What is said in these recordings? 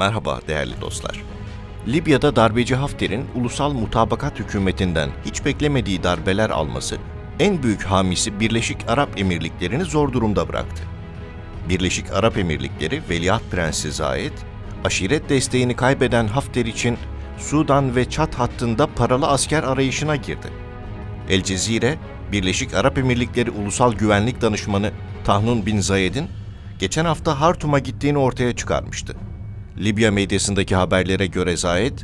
Merhaba değerli dostlar. Libya'da darbeci Hafter'in ulusal mutabakat hükümetinden hiç beklemediği darbeler alması en büyük hamisi Birleşik Arap Emirlikleri'ni zor durumda bıraktı. Birleşik Arap Emirlikleri Veliaht Prensi Zayed, aşiret desteğini kaybeden Hafter için Sudan ve Çat hattında paralı asker arayışına girdi. El Cezire, Birleşik Arap Emirlikleri Ulusal Güvenlik Danışmanı Tahnun bin Zayed'in geçen hafta Hartum'a gittiğini ortaya çıkarmıştı. Libya medyasındaki haberlere göre Zayed,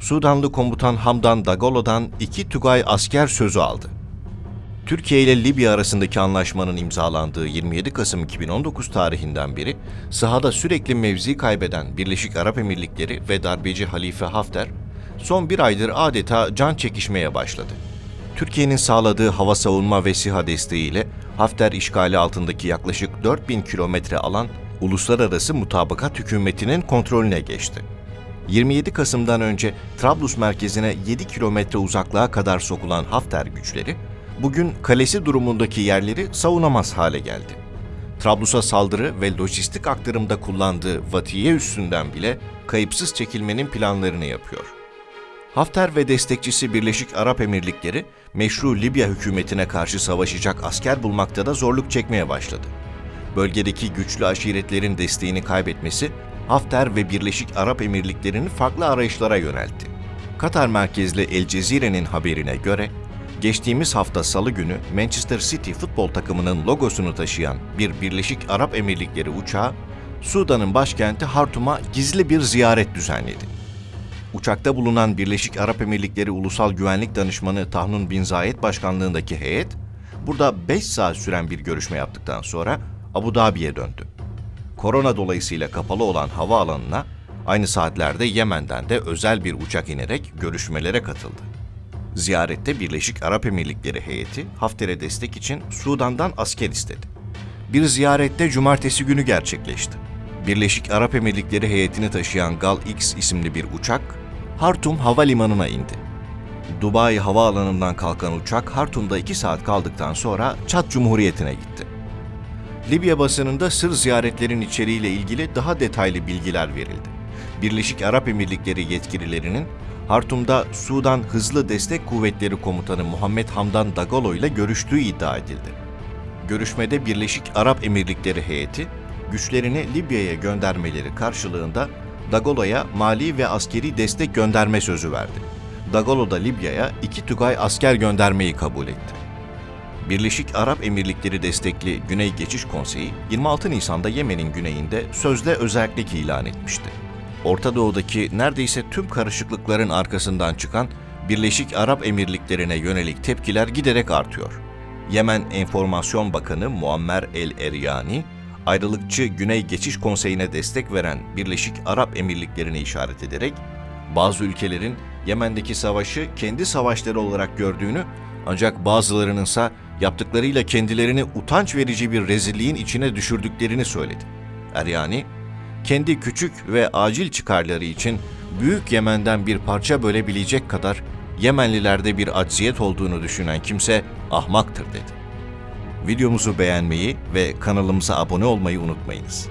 Sudanlı komutan Hamdan Dagolo'dan iki Tugay asker sözü aldı. Türkiye ile Libya arasındaki anlaşmanın imzalandığı 27 Kasım 2019 tarihinden beri sahada sürekli mevzi kaybeden Birleşik Arap Emirlikleri ve darbeci Halife Hafter, son bir aydır adeta can çekişmeye başladı. Türkiye'nin sağladığı hava savunma ve SİHA desteğiyle Hafter işgali altındaki yaklaşık 4000 kilometre alan uluslararası mutabakat hükümetinin kontrolüne geçti. 27 Kasım'dan önce Trablus merkezine 7 kilometre uzaklığa kadar sokulan Hafter güçleri, bugün kalesi durumundaki yerleri savunamaz hale geldi. Trablus'a saldırı ve lojistik aktarımda kullandığı Vatiye üstünden bile kayıpsız çekilmenin planlarını yapıyor. Hafter ve destekçisi Birleşik Arap Emirlikleri, meşru Libya hükümetine karşı savaşacak asker bulmakta da zorluk çekmeye başladı. Bölgedeki güçlü aşiretlerin desteğini kaybetmesi, Hafter ve Birleşik Arap Emirlikleri'ni farklı arayışlara yöneltti. Katar merkezli El Cezire'nin haberine göre, geçtiğimiz hafta salı günü Manchester City futbol takımının logosunu taşıyan bir Birleşik Arap Emirlikleri uçağı, Sudan'ın başkenti Hartum'a gizli bir ziyaret düzenledi. Uçakta bulunan Birleşik Arap Emirlikleri Ulusal Güvenlik Danışmanı Tahnun bin Zayed başkanlığındaki heyet, burada 5 saat süren bir görüşme yaptıktan sonra Abu Dhabi'ye döndü. Korona dolayısıyla kapalı olan havaalanına aynı saatlerde Yemen'den de özel bir uçak inerek görüşmelere katıldı. Ziyarette Birleşik Arap Emirlikleri heyeti Hafter'e destek için Sudan'dan asker istedi. Bir ziyarette cumartesi günü gerçekleşti. Birleşik Arap Emirlikleri heyetini taşıyan Gal X isimli bir uçak Hartum Havalimanı'na indi. Dubai havaalanından kalkan uçak Hartum'da 2 saat kaldıktan sonra Çad Cumhuriyeti'ne gitti. Libya basınında sır ziyaretlerin içeriğiyle ilgili daha detaylı bilgiler verildi. Birleşik Arap Emirlikleri yetkililerinin Hartum'da Sudan Hızlı Destek Kuvvetleri Komutanı Muhammed Hamdan Dagalo ile görüştüğü iddia edildi. Görüşmede Birleşik Arap Emirlikleri heyeti, güçlerini Libya'ya göndermeleri karşılığında Dagolo'ya mali ve askeri destek gönderme sözü verdi. Dagolo da Libya'ya iki Tugay asker göndermeyi kabul etti. Birleşik Arap Emirlikleri destekli Güney Geçiş Konseyi 26 Nisan'da Yemen'in güneyinde sözde özellik ilan etmişti. Orta Doğu'daki neredeyse tüm karışıklıkların arkasından çıkan Birleşik Arap Emirlikleri'ne yönelik tepkiler giderek artıyor. Yemen Enformasyon Bakanı Muammer El Eryani, ayrılıkçı Güney Geçiş Konseyi'ne destek veren Birleşik Arap Emirlikleri'ni işaret ederek, bazı ülkelerin Yemen'deki savaşı kendi savaşları olarak gördüğünü ancak bazılarının ise yaptıklarıyla kendilerini utanç verici bir rezilliğin içine düşürdüklerini söyledi. Eryani, kendi küçük ve acil çıkarları için Büyük Yemen'den bir parça bölebilecek kadar Yemenlilerde bir acziyet olduğunu düşünen kimse ahmaktır dedi. Videomuzu beğenmeyi ve kanalımıza abone olmayı unutmayınız.